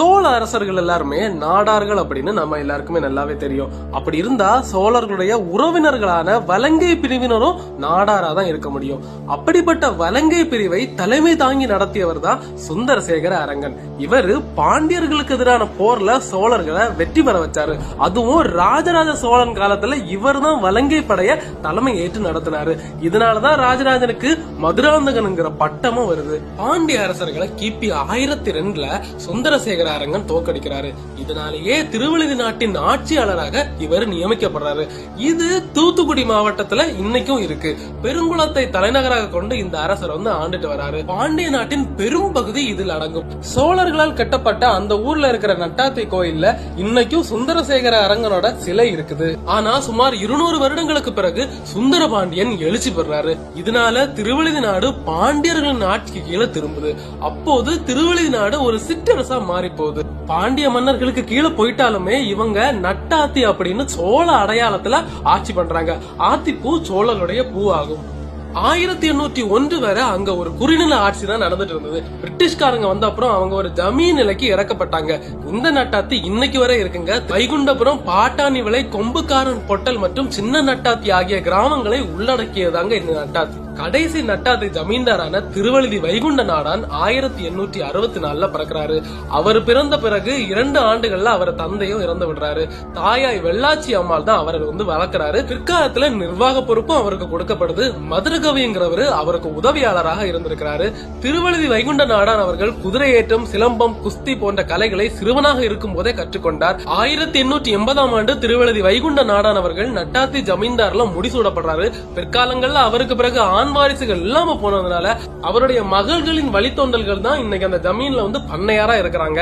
சோழ அரசர்கள் எல்லாருமே நாடார்கள் அப்படின்னு நம்ம எல்லாருக்குமே நல்லாவே தெரியும். அப்படி இருந்தா சோழர்களுடைய உறவினர்களான வலங்கை பிரிவினரும் நாடாரா தான் இருக்க முடியும். அப்படிப்பட்ட வலங்கை பிரிவை தலைமை தாங்கி நடத்தியவர் தான் சுந்தரசேகர அரங்கன். இவரு பாண்டியர்களுக்கு எதிரான போர்ல சோழர்களை வெற்றி பெற வச்சாரு. அதுவும் ராஜராஜ சோழன் காலத்துல இவர் தான் வலங்கை படைய தலைமை ஏற்று நடத்தினாரு. இதனாலதான் ராஜராஜனுக்கு மதுராந்தகனுங்கிற பட்டமும் வருது. பாண்டிய அரசர்களை கிபி ஆயிரத்தி ரெண்டுல சுந்தரசேகர அரங்கன் தோக்கடிக்கிறாரு இதனாலேயே திருவழுதி நாட்டின் ஆட்சியாளராக இவர் நியமிக்கப்படுறாரு. இது தூத்துக்குடி மாவட்டத்துல இன்னைக்கும் இருக்கு. பெருங்குளத்தை தலைநகராக கொண்டு இந்த அரசர் வந்து ஆண்டுட்டு வராரு. பாண்டிய நாட்டின் பெரும் பகுதி இதில் அடங்கும். சோழர்களால் கட்டப்பட்ட அந்த ஊர்ல இருக்கிற நட்டாத்தி கோயில்ல இன்னைக்கும் சுந்தரசேகர அரங்கனோட சிலை இருக்குது. ஆனா சுமார் இருநூறு வருடங்களுக்கு பிறகு சுந்தர பாண்டியன் எழுச்சி பெறாரு. இதனால திருவழுதி நாடு பாண்டியர்களின் ஆட்சிக்கு கீழே திரும்புது. அப்போது திருவழுதி நாடு ஒரு சிற்றரசா மாறி போகுது பாண்டிய மன்னர்களுக்கு கீழே போயிட்டாலுமே இவங்க நட்டாத்தி அப்படின்னு சோழ அடையாளத்துல ஆட்சி பண்றாங்க. ஆத்திப்பூ சோழனுடைய பூ ஆகும் ஆயிரத்தி எண்ணூத்தி ஒன்று வரை அங்க ஒரு குறுநில ஆட்சி தான் நடந்துட்டு இருந்தது. பிரிட்டிஷ்காரங்க வந்த அப்புறம் அவங்க ஒரு ஜமீன் நிலைக்கு இறக்கப்பட்டாங்க. இந்த நட்டாத்தி இன்னைக்கு வரை இருக்குங்க. வைகுண்டபுரம் பாட்டாணி விலை கொம்புக்காரன் பொட்டல் மற்றும் சின்ன நட்டாத்தி ஆகிய கிராமங்களை உள்ளடக்கியதாங்க இந்த நட்டாத்தி. கடைசி நட்டாத்தி ஜமீன்தாரான திருவழுதி வைகுண்ட நாடான் ஆயிரத்தி எண்ணூற்றி அறுபத்தி நாலுல பிறக்கிறாரு. அவர் பிறந்த பிறகு இரண்டு ஆண்டுகள்ல அவர் தந்தையும் இறந்து விடுறாரு. தாயாய் வெள்ளாச்சி அம்மாள் தான் அவரை வந்து வளர்க்கிறாரு. பிற்காலத்துல நிர்வாக பொறுப்பும் அவருக்கு கொடுக்கப்படுது. மதுரகவிங்கிறவரு அவருக்கு உதவியாளராக இருந்திருக்கிறாரு. திருவழுதி வைகுண்ட நாடான் அவர்கள் குதிரையேற்றம் சிலம்பம் குஸ்தி போன்ற கலைகளை சிறுவனாக இருக்கும் போதே கற்றுக்கொண்டார். ஆயிரத்தி எண்ணூற்றி எண்பதாம் ஆண்டு திருவழுதி வைகுண்ட நாடான் அவர்கள் நட்டாத்தி ஜமீன்தார்ல முடிசூடப்படுறாரு. பிற்காலங்கள்ல அவருக்கு பிறகு ஆண் வாரிசுகள் இல்லாம போனதுனால அவருடைய மகள்களின் வழித்தோன்றல்கள் தான் இன்னைக்கு அந்த ஜமீன்ல வந்து பண்ணையாரா இருக்கிறாங்க.